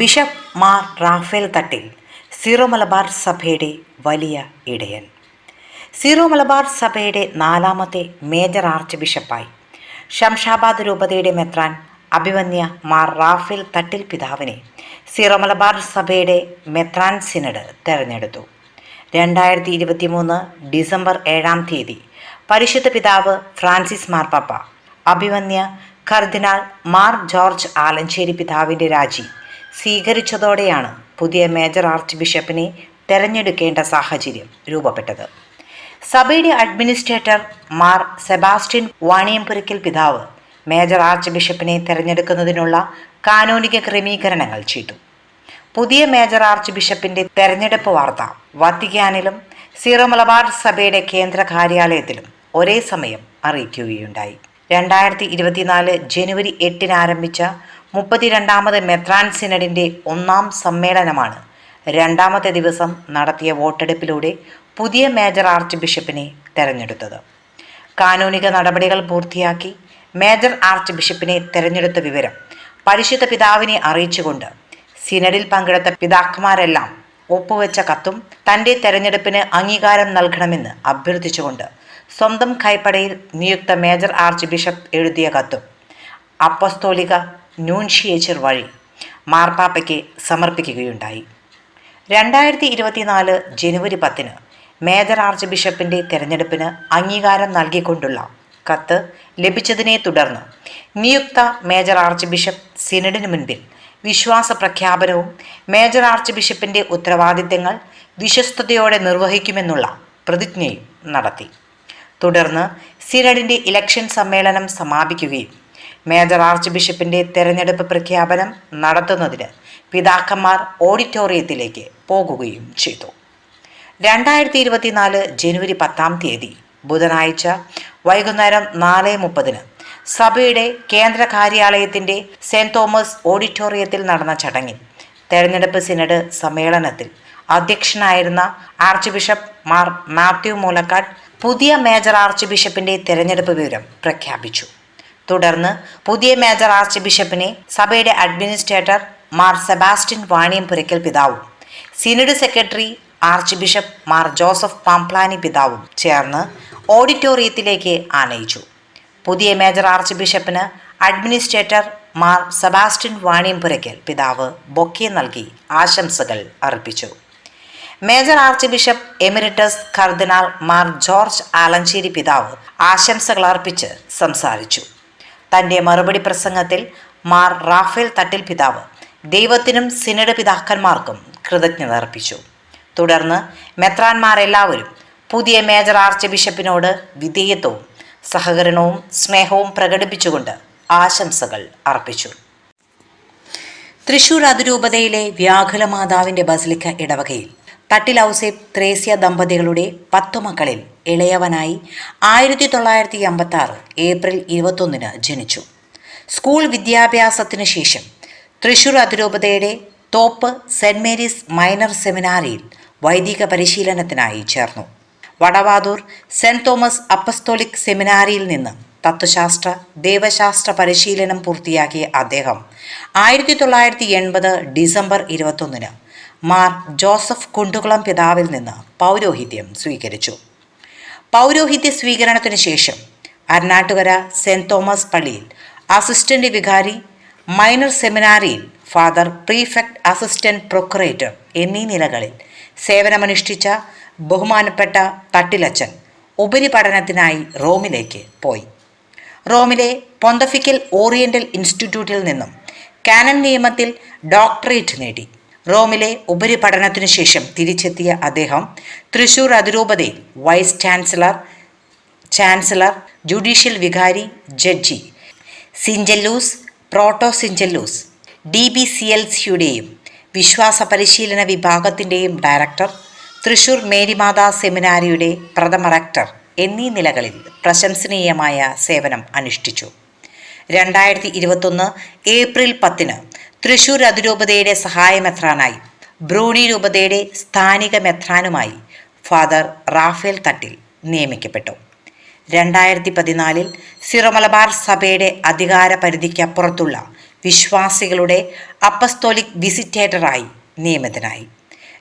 Bishop Mar Raphael Thattil Syro Malabar സഭയുടെ വലിയ ഇടയൻ. സീറോ മലബാർ സഭയുടെ നാലാമത്തെ മേജർ ആർച്ച് ബിഷപ്പായി ശംഷാബാദ് രൂപതയുടെ മെത്രാൻ അഭിമന്യ മാർ റാഫേൽ തട്ടിൽ പിതാവിനെ സീറോ മലബാർ സഭയുടെ മെത്രാൻ സിനഡ് തെരഞ്ഞെടുത്തു. രണ്ടായിരത്തി ഇരുപത്തി മൂന്ന് ഡിസംബർ ഏഴാം തീയതി പരിശുദ്ധ പിതാവ് ഫ്രാൻസിസ് മാർപ്പാപ്പ അഭിമന്യ കർദിനാൾ മാർ ജോർജ് ആലഞ്ചേരി പിതാവിന്റെ രാജി സ്വീകരിച്ചതോടെയാണ് പുതിയ മേജർ ആർച്ച് ബിഷപ്പിനെ തെരഞ്ഞെടുക്കേണ്ട സാഹചര്യം രൂപപ്പെട്ടത്. സഭയുടെ അഡ്മിനിസ്ട്രേറ്റർ മാർ സെബാസ്റ്റ്യൻ വാണിയംപുരയ്ക്കൽ പിതാവ് മേജർ ആർച്ച് ബിഷപ്പിനെ തെരഞ്ഞെടുക്കുന്നതിനുള്ള കാനോനിക ക്രമീകരണങ്ങൾ ചെയ്തു. പുതിയ മേജർ ആർച്ച് ബിഷപ്പിന്റെ തെരഞ്ഞെടുപ്പ് വാർത്ത വത്തിക്കാനിലും സീറോ മലബാർ സഭയുടെ കേന്ദ്ര കാര്യാലയത്തിലും ഒരേ സമയം അറിയിക്കുകയുണ്ടായി. രണ്ടായിരത്തി ഇരുപത്തിനാല് ജനുവരി എട്ടിന് ആരംഭിച്ച മുപ്പത്തിരണ്ടാമത് മെത്രാൻ സിനഡിന്റെ ഒന്നാം സമ്മേളനമാണ്. രണ്ടാമത്തെ ദിവസം നടത്തിയ വോട്ടെടുപ്പിലൂടെ പുതിയ മേജർ ആർച്ച് ബിഷപ്പിനെ തെരഞ്ഞെടുത്തത്. കാനൂനിക നടപടികൾ പൂർത്തിയാക്കി മേജർ ആർച്ച് ബിഷപ്പിനെ തെരഞ്ഞെടുത്ത വിവരം പരിശുദ്ധ പിതാവിനെ അറിയിച്ചുകൊണ്ട് സിനഡിൽ പങ്കെടുത്ത പിതാക്കന്മാരെല്ലാം ഒപ്പുവെച്ച കത്തും തന്റെ തെരഞ്ഞെടുപ്പിന് അംഗീകാരം നൽകണമെന്ന് അഭ്യർത്ഥിച്ചുകൊണ്ട് സ്വന്തം കൈപ്പടയിൽ നിയുക്ത മേജർ ആർച്ച് ബിഷപ്പ് എഴുതിയ കത്തും അപ്പസ്തോലിക ന്യൂൻഷിയേച്ചർ വഴി മാർപ്പാപ്പയ്ക്ക് സമർപ്പിക്കുകയുണ്ടായി. രണ്ടായിരത്തി ഇരുപത്തിനാല് ജനുവരി പത്തിന് മേജർ ആർച്ച് ബിഷപ്പിന്റെ തെരഞ്ഞെടുപ്പിന് അംഗീകാരം നൽകിക്കൊണ്ടുള്ള കത്ത് ലഭിച്ചതിനെ തുടർന്ന് നിയുക്ത മേജർ ആർച്ച് ബിഷപ്പ് സിനഡിന് മുൻപിൽ വിശ്വാസ പ്രഖ്യാപനവും മേജർ ആർച്ച് ബിഷപ്പിന്റെ ഉത്തരവാദിത്തങ്ങൾ വിശ്വസ്തയോടെ നിർവഹിക്കുമെന്നുള്ള പ്രതിജ്ഞയും നടത്തി. തുടർന്ന് സിനഡിന്റെ ഇലക്ഷൻ സമ്മേളനം സമാപിക്കുകയും മേജർ ആർച്ച് ബിഷപ്പിന്റെ തെരഞ്ഞെടുപ്പ് പ്രഖ്യാപനം നടത്തുന്നതിന് പിതാക്കന്മാർ ഓഡിറ്റോറിയത്തിലേക്ക് പോകുകയും ചെയ്തു. രണ്ടായിരത്തി ഇരുപത്തിനാല് ജനുവരി പത്താം തീയതി ബുധനാഴ്ച വൈകുന്നേരം നാല് മുപ്പതിന് സഭയുടെ കേന്ദ്ര കാര്യാലയത്തിന്റെ സെന്റ് തോമസ് ഓഡിറ്റോറിയത്തിൽ നടന്ന ചടങ്ങിൽ തെരഞ്ഞെടുപ്പ് സിനഡ് സമ്മേളനത്തിൽ അധ്യക്ഷനായിരുന്ന ആർച്ച് ബിഷപ്പ് മാർ മാത്യു മൂലക്കാട് പുതിയ മേജർ ആർച്ച് ബിഷപ്പിന്റെ തെരഞ്ഞെടുപ്പ് വിവരം പ്രഖ്യാപിച്ചു. തുടർന്ന് പുതിയ മേജർ ആർച്ച് ബിഷപ്പിനെ സഭയുടെ അഡ്മിനിസ്ട്രേറ്റർ മാർ സെബാസ്റ്റ്യൻ വാണിയംപുരയ്ക്കൽ പിതാവും. Synod secretary archbishop Mar Joseph Pamplany പിതാവും ചേർന്ന് ഓഡിറ്റോറിയത്തിലേക്ക് ആനയിച്ചു. പുതിയ മേജർ ആർച്ച് ബിഷപ്പിന് അഡ്മിനിസ്ട്രേറ്റർ മാർ സെബാസ്റ്റ്യൻ വാണിയംപുരയ്ക്കൽ പിതാവ് ബൊക്കെ നൽകി ആശംസകൾ അർപ്പിച്ചു. Major archbishop emeritus cardinal Mar George Alencherry പിതാവ് ആശംസകൾ അർപ്പിച്ച് സംസാരിച്ചു. തന്റെ മറുപടി പ്രസംഗത്തിൽ മാർ റാഫേൽ തട്ടിൽ പിതാവ് ദൈവത്തിനും സിനഡ് പിതാക്കന്മാർക്കും കൃതജ്ഞത അർപ്പിച്ചു. തുടർന്ന് മെത്രാന്മാരെല്ലാവരും പുതിയ മേജർ ആർച്ച് ബിഷപ്പിനോട് വിധേയത്വവും സഹകരണവും സ്നേഹവും പ്രകടിപ്പിച്ചുകൊണ്ട് ആശംസകൾ അർപ്പിച്ചു. തൃശൂർ അതിരൂപതയിലെ വ്യാകുല മാതാവിന്റെ ബസിലിക്ക ഇടവകയിൽ തട്ടിൽ ഔസേബ് ത്രേസ്യ ദമ്പതികളുടെ പത്തു മക്കളിൽ ഇളയവനായി ആയിരത്തി തൊള്ളായിരത്തി അമ്പത്തി ആറ് ഏപ്രിൽ ഇരുപത്തൊന്നിന് ജനിച്ചു. സ്കൂൾ വിദ്യാഭ്യാസത്തിന് ശേഷം തൃശൂർ അതിരൂപതയുടെ തോപ്പ് സെന്റ് മേരീസ് മൈനർ സെമിനാരിയിൽ വൈദിക പരിശീലനത്തിനായി ചേർന്നു. വടവാതൂർ സെന്റ് തോമസ് അപ്പസ്തോലിക് സെമിനാരിയിൽ നിന്ന് തത്വശാസ്ത്ര ദേവശാസ്ത്ര പരിശീലനം പൂർത്തിയാക്കിയ അദ്ദേഹം ആയിരത്തി തൊള്ളായിരത്തി എൺപത് ഡിസംബർ ഇരുപത്തൊന്നിന് മാർ ജോസഫ് കുണ്ടുകുളം പിതാവിൽ നിന്ന് പൗരോഹിത്യം സ്വീകരിച്ചു. പൗരോഹിത്യ സ്വീകരണത്തിനു ശേഷം അർണാട്ടുകര സെന്റ് തോമസ് പള്ളിയിൽ അസിസ്റ്റന്റ് വികാരി മൈനർ സെമിനാരിയിൽ ഫാദർ പ്രീഫെക്ട് അസിസ്റ്റന്റ് പ്രൊക്കുറേറ്റർ എന്നീ നിലകളിൽ സേവനമനുഷ്ഠിച്ച ബഹുമാനപ്പെട്ട തട്ടിലച്ചൻ ഉപരിപഠനത്തിനായി റോമിലേക്ക് പോയി. റോമിലെ പൊന്തഫിക്കൽ ഓറിയന്റൽ ഇൻസ്റ്റിറ്റ്യൂട്ടിൽ നിന്നും കാനൻ നിയമത്തിൽ ഡോക്ടറേറ്റ് നേടി. റോമിലെ ഉപരിപഠനത്തിനു ശേഷം തിരിച്ചെത്തിയ അദ്ദേഹം തൃശൂർ അതിരൂപതയിൽ വൈസ് ചാൻസലർ ചാൻസലർ ജുഡീഷ്യൽ വികാരി judge syncellus protosyncellus D B C L സിയുടെയും വിശ്വാസ പരിശീലന വിഭാഗത്തിന്റെയും ഡയറക്ടർ തൃശൂർ മേരിമാതാ സെമിനാരിയുടെ പ്രഥമ റക്ടർ എന്നീ നിലകളിൽ പ്രശംസനീയമായ സേവനം അനുഷ്ഠിച്ചു. രണ്ടായിരത്തി ഇരുപത്തൊന്ന് ഏപ്രിൽ പത്തിന് തൃശൂർ അതിരൂപതയുടെ സഹായ മെത്രാനായി ബ്രൂണി രൂപതയുടെ സ്ഥാനിക മെത്രാനുമായി ഫാദർ റാഫേൽ തട്ടിൽ നിയമിക്കപ്പെട്ടു. രണ്ടായിരത്തി പതിനാലിൽ സിറമലബാർ സഭയുടെ അധികാര പരിധിക്കപ്പുറത്തുള്ള വിശ്വാസികളുടെ അപ്പസ്തോലിക് വിസിറ്റേറ്ററായി നിയമിതനായി.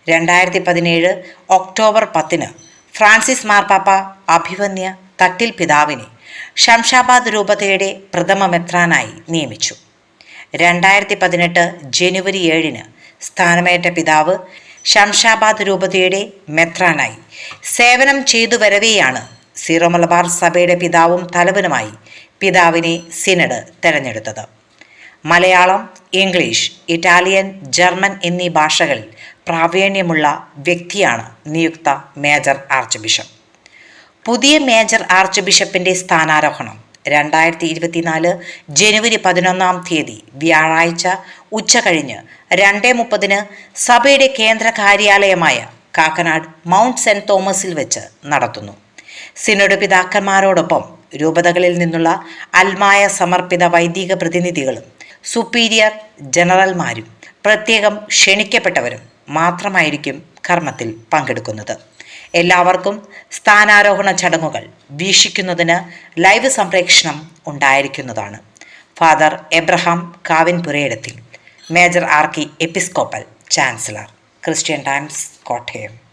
രണ്ടായിരത്തി പതിനേഴ് ഒക്ടോബർ പത്തിന് ഫ്രാൻസിസ് മാർപ്പാപ്പ അഭിവന്യ തട്ടിൽ പിതാവിനെ ശംഷാബാദ് രൂപതയുടെ പ്രഥമ മെത്രാനായി നിയമിച്ചു. രണ്ടായിരത്തി പതിനെട്ട് ജനുവരി ഏഴിന് സ്ഥാനമേറ്റ പിതാവ് ഷംഷാബാദ് രൂപതയുടെ മെത്രാനായി. സേവനം ചെയ്തു വരവെയാണ് സീറോ മലബാർ സഭയുടെ പിതാവും തലവനുമായി പിതാവിനെ സിനഡ് തെരഞ്ഞെടുത്തത്. മലയാളം ഇംഗ്ലീഷ് ഇറ്റാലിയൻ ജർമ്മൻ എന്നീ ഭാഷകളിൽ പ്രാവീണ്യമുള്ള വ്യക്തിയാണ് നിയുക്ത മേജർ ആർച്ച് ബിഷപ്പ്. പുതിയ മേജർ ആർച്ച് ബിഷപ്പിന്റെ സ്ഥാനാരോഹണം രണ്ടായിരത്തി ഇരുപത്തിനാല് ജനുവരി പതിനൊന്നാം തീയതി വ്യാഴാഴ്ച ഉച്ച കഴിഞ്ഞ് രണ്ട് മുപ്പതിന് സഭയുടെ കേന്ദ്ര കാര്യാലയമായ കാക്കനാട് മൗണ്ട് സെന്റ് തോമസിൽ വെച്ച് നടത്തുന്നു. സിനോഡ് പിതാക്കന്മാരോടൊപ്പം രൂപതകളിൽ നിന്നുള്ള അൽമായ സമർപ്പിത വൈദിക പ്രതിനിധികളും സുപ്പീരിയർ ജനറൽമാരും പ്രത്യേകം ക്ഷണിക്കപ്പെട്ടവരും മാത്രമായിരിക്കും കർമ്മത്തിൽ പങ്കെടുക്കുന്നത്. എല്ലാവർക്കും സ്ഥാനാരോഹണ ചടങ്ങുകൾ വീക്ഷിക്കുന്നതിന് ലൈവ് സംപ്രേക്ഷണം ഉണ്ടായിരിക്കുന്നതാണ്. Father Abraham കാവിൻ പുരയിടത്തിൽ major archiepiscopal chancellor. Christian Times Kottayam.